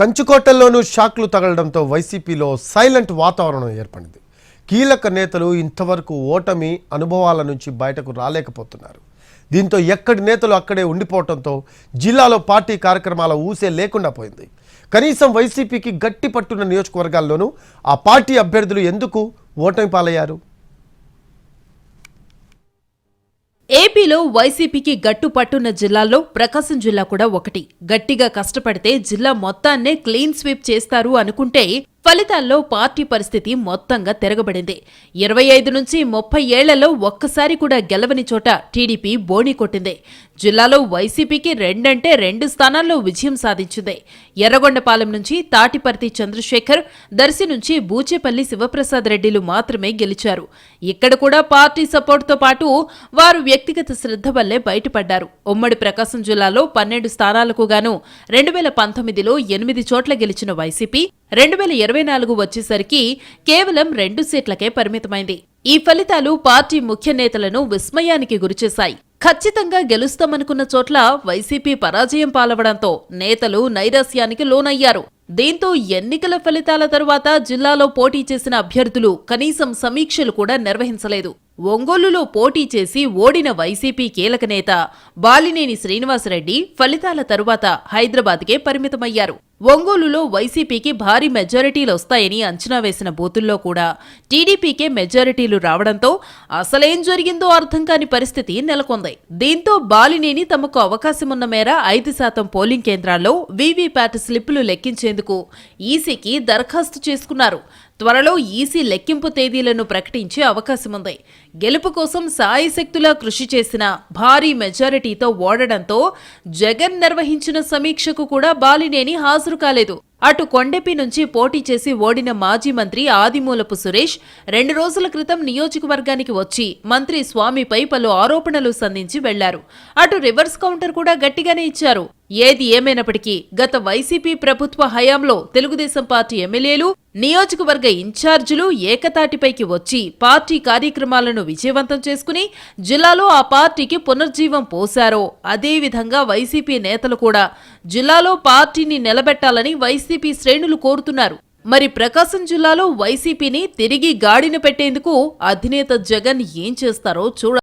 కంచుకోటల్లోనూ షాక్లు తగలడంతో వైసీపీలో సైలెంట్ వాతావరణం ఏర్పడింది. కీలక నేతలు ఇంతవరకు ఓటమి అనుభవాల నుంచి బయటకు రాలేకపోతున్నారు. దీంతో ఎక్కడి నేతలు అక్కడే ఉండిపోవడంతో జిల్లాలో పార్టీ కార్యక్రమాల ఊసే లేకుండా పోయింది. కనీసం వైసీపీకి గట్టి పట్టున్న నియోజకవర్గాల్లోనూ ఆ పార్టీ అభ్యర్థులు ఎందుకు ఓటమి పాలయ్యారు? ఏపీలో వైసీపీకి గట్టు పట్టున్న జిల్లాల్లో ప్రకాశం జిల్లా కూడా ఒకటి. గట్టిగా కష్టపడితే జిల్లా మొత్తాన్నే క్లీన్ స్వీప్ చేస్తారు అనుకుంటే ఫలితాల్లో పార్టీ పరిస్థితి మొత్తంగా తిరగబడింది. ఇరవై ఐదు నుంచి ముప్పై ఏళ్ళలో ఒక్కసారి కూడా గెలవని చోట టీడీపీ బోణి కొట్టింది. జిల్లాలో వైసీపీకి రెండంటే రెండు స్థానాల్లో విజయం సాధించింది. ఎర్రగొండపాలెం నుంచి తాటిపర్తి చంద్రశేఖర్ దర్శి నుంచి బూచేపల్లి శివప్రసాద్ రెడ్డిలు మాత్రమే గెలిచారు. ఇక్కడ కూడా పార్టీ సపోర్టుతో పాటు వారు వ్యక్తిగత శ్రద్ధ వల్లే బయటపడ్డారు. ఉమ్మడి ప్రకాశం జిల్లాలో పన్నెండు స్థానాలకు గాను రెండు వేల పంతొమ్మిదిలో ఎనిమిది చోట్ల గెలిచిన వైసీపీ రెండు వేల ఇరవై నాలుగు వచ్చేసరికి కేవలం రెండు సీట్లకే పరిమితమైంది. ఈ ఫలితాలు పార్టీ ముఖ్య నేతలను విస్మయానికి గురిచేశాయి. ఖచ్చితంగా గెలుస్తామనుకున్న చోట్ల వైసీపీ పరాజయం పాలవడంతో నేతలు నైరాస్యానికి లోనయ్యారు. దీంతో ఎన్నికల ఫలితాల తరువాత జిల్లాలో పోటీ చేసిన అభ్యర్థులు కనీసం సమీక్షలు కూడా నిర్వహించలేదు. ఒంగోలులో పోటీ చేసి ఓడిన వైసీపీ కీలక నేత బాలినేని శ్రీనివాసరెడ్డి ఫలితాల తరువాత హైదరాబాద్కే పరిమితమయ్యారు. ఒంగోలులో వైసీపీకి భారీ మెజారిటీలు వస్తాయని అంచనా వేసిన బూతుల్లో కూడా టీడీపీకే మెజారిటీలు రావడంతో అసలేం జరిగిందో అర్థం కాని పరిస్థితి నెలకొంది. దీంతో బాలినేని తమకు అవకాశమున్న మేర ఐదు శాతం పోలింగ్ కేంద్రాల్లో వీవీప్యాట్ స్లిప్పులు లెక్కించేందుకు ఈసీకి దరఖాస్తు చేసుకున్నారు. త్వరలో ఈసీ లెక్కింపు తేదీలను ప్రకటించే అవకాశముంది. గెలుపు కోసం సాయశక్తులా కృషి చేసిన భారీ మెజారిటీతో ఓడడంతో జగన్ నిర్వహించిన సమీక్షకు కూడా బాలినేని హాజరు కాలేదు. అటు కొండెపి నుంచి పోటీ చేసి ఓడిన మాజీ మంత్రి ఆదిమూలపు సురేష్ రెండు రోజుల క్రితం నియోజకవర్గానికి వచ్చి మంత్రి స్వామిపై పలు ఆరోపణలు సంధించి వెళ్ళారు. అటు రివర్స్ కౌంటర్ కూడా గట్టిగానే ఇచ్చారు. ఏది ఏమైనప్పటికీ గత వైసీపీ ప్రభుత్వ హయాంలో తెలుగుదేశం పార్టీ ఎమ్మెల్యేలు నియోజకవర్గ ఇన్ఛార్జీలు ఏకతాటిపైకి వచ్చి పార్టీ కార్యక్రమాలను విజయవంతం చేసుకుని జిల్లాలో ఆ పార్టీకి పునర్జీవం పోశారో. అదేవిధంగా వైసీపీ నేతలు కూడా జిల్లాలో పార్టీని నిలబెట్టాలని వైసీపీ శ్రేణులు కోరుతున్నారు. మరి ప్రకాశం జిల్లాలో వైసీపీని తిరిగి గాడిన పెట్టేందుకు అధినేత జగన్ ఏం చేస్తారో చూడ